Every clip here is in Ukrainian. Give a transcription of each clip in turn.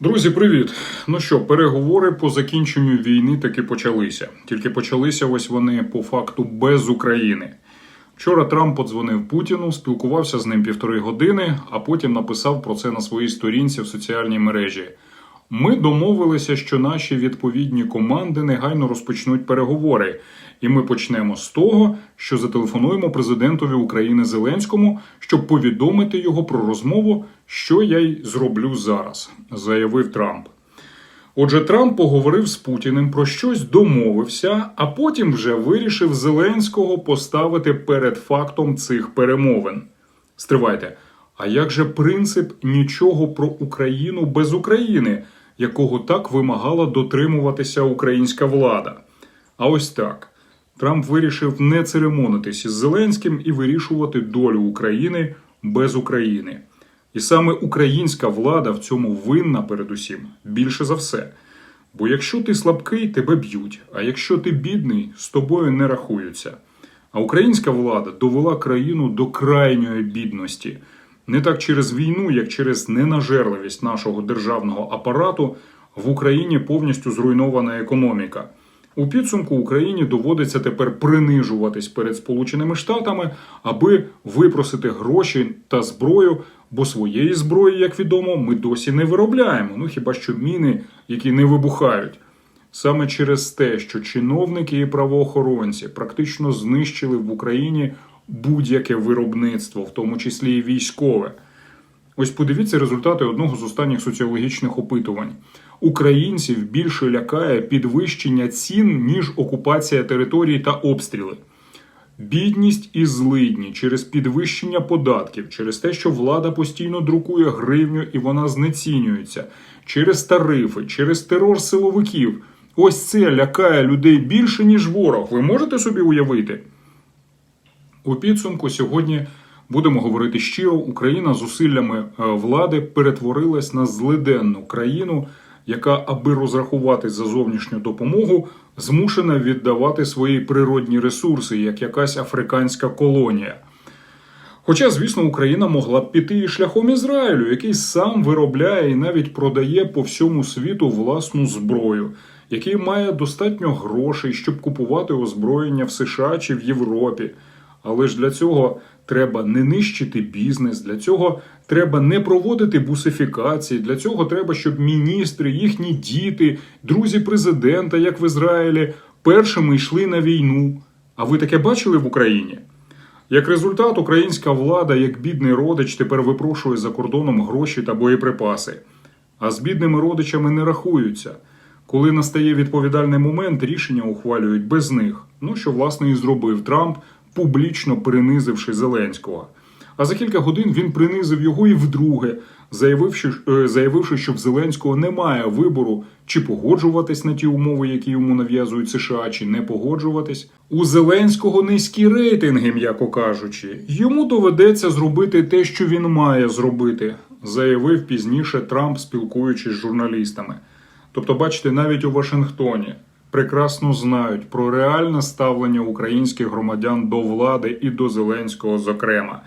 Друзі, привіт! Ну що, переговори по закінченню війни таки почалися. Тільки почалися ось вони по факту без України. Вчора Трамп подзвонив Путіну, спілкувався з ним півтори години, а потім написав про це на своїй сторінці в соціальній мережі. Ми домовилися, що наші відповідні команди негайно розпочнуть переговори, і ми почнемо з того, що зателефонуємо президентові України Зеленському, щоб повідомити його про розмову, що я й зроблю зараз, заявив Трамп. Отже, Трамп поговорив з Путіним про щось домовився, а потім вже вирішив Зеленського поставити перед фактом цих перемовин. Стривайте, а як же принцип нічого про Україну без України, якого так вимагала дотримуватися українська влада? А ось так. Трамп вирішив не церемонитись із Зеленським і вирішувати долю України без України. І саме українська влада в цьому винна передусім більше за все. Бо якщо ти слабкий, тебе б'ють, а якщо ти бідний, з тобою не рахуються. А українська влада довела країну до крайньої бідності. Не так через війну, як через ненажерливість нашого державного апарату в Україні повністю зруйнована економіка. У підсумку Україні доводиться тепер принижуватись перед Сполученими Штатами, аби випросити гроші та зброю, бо своєї зброї, як відомо, ми досі не виробляємо. Ну хіба що міни, які не вибухають. Саме через те, що чиновники і правоохоронці практично знищили в Україні будь-яке виробництво, в тому числі і військове. Ось подивіться результати одного з останніх соціологічних опитувань. Українців більше лякає підвищення цін, ніж окупація територій та обстріли. Бідність і злидні через підвищення податків, через те, що влада постійно друкує гривню і вона знецінюється, через тарифи, через терор силовиків. Ось це лякає людей більше, ніж ворог. Ви можете собі уявити? У підсумку сьогодні будемо говорити щиро: Україна зусиллями е, влади перетворилась на злиденну країну, яка, аби розрахуватись за зовнішню допомогу, змушена віддавати свої природні ресурси, як якась африканська колонія. Хоча, звісно, Україна могла б піти і шляхом Ізраїлю, який сам виробляє і навіть продає по всьому світу власну зброю, який має достатньо грошей, щоб купувати озброєння в США чи в Європі. Але ж для цього треба не нищити бізнес, для цього треба не проводити бусифікації, для цього треба, щоб міністри, їхні діти, друзі президента, як в Ізраїлі, першими йшли на війну. А ви таке бачили в Україні? Як результат, українська влада, як бідний родич, тепер випрошує за кордоном гроші та боєприпаси. А з бідними родичами не рахуються. Коли настає відповідальний момент, рішення ухвалюють без них. Ну що власне і зробив Трамп, публічно принизивши Зеленського. А за кілька годин він принизив його і вдруге, заявивши, е, заявивши, що в Зеленського немає вибору чи погоджуватись на ті умови, які йому нав'язують США, чи не погоджуватись. У Зеленського низькі рейтинги, м'яко кажучи. Йому доведеться зробити те, що він має зробити, заявив пізніше Трамп, спілкуючись з журналістами. Тобто, бачите, навіть у Вашингтоні прекрасно знають про реальне ставлення українських громадян до влади і до Зеленського, зокрема.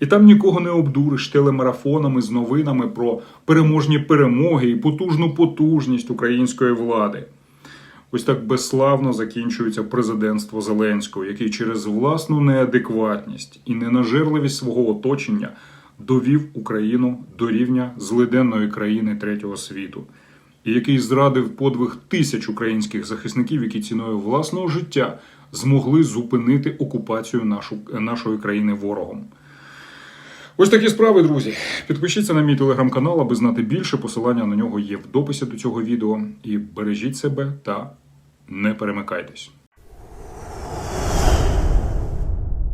І там нікого не обдуриш телемарафонами з новинами про переможні перемоги і потужну потужність української влади. Ось так безславно закінчується президентство Зеленського, який через власну неадекватність і ненажерливість свого оточення довів Україну до рівня злиденної країни третього світу, який зрадив подвиг тисяч українських захисників, які ціною власного життя змогли зупинити окупацію нашу, нашої країни ворогом. Ось такі справи, друзі. Підпишіться на мій телеграм-канал, аби знати більше. Посилання на нього є в дописі до цього відео. І бережіть себе та не перемикайтесь.